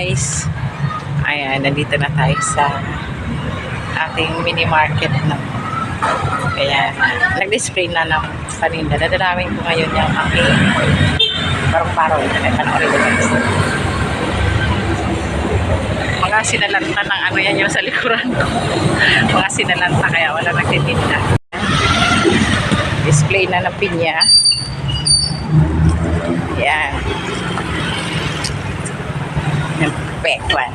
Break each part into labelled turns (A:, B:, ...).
A: guys. Ayan, nandito na tayo sa ating mini market na. Kaya nag-display na ng paninda. Dadalawin ko ngayon yung aking parang-parang. Kaya panoorin ko guys. Mga sinalanta ng ano yan yung sa likuran ko. Mga sinalanta kaya wala nagtitinda. Display na ng pinya. Yan. Yung pekwan.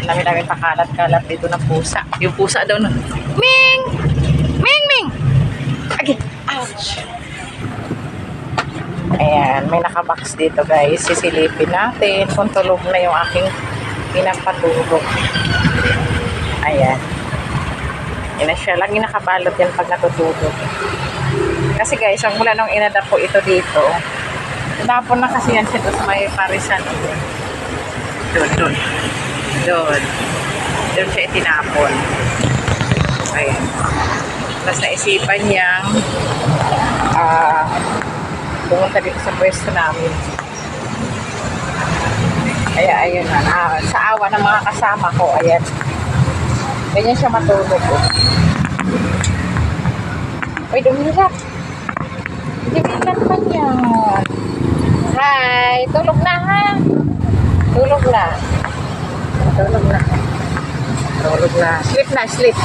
A: Ang dami namin pakalat-kalat dito ng pusa. Yung pusa daw na, Ming! Ming! Ming! Okay. Ouch! Ayan, may nakabox dito guys. Sisilipin natin kung tulog na yung aking pinapatulog. Ayan. Yan na siya. Lagi nakabalot yan pag natutulog. Kasi guys, ang mula nung inadap ko ito dito, tinapon na kasi yan sa may parisan. Doon, doon. Doon. Doon siya itinapon. Ayan. Tapos naisipan niyang ah pumunta dito sa pwesto namin. Kaya ayun na. Ah, sa awa ng mga kasama ko, ayan. Ganyan siya matulog. Oh. Uy, dumilat. Dumilat pa niya. Tôi Tulog na ha? Tulog na. Tulog na. Tulog na. Sleep na, sleep.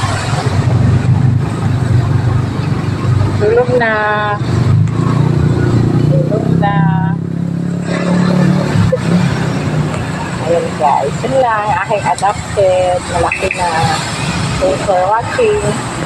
A: Tulog na. Tulog na. Ayun guys. Yun lang. Aking adopted. Malaki na. Thanks for watching.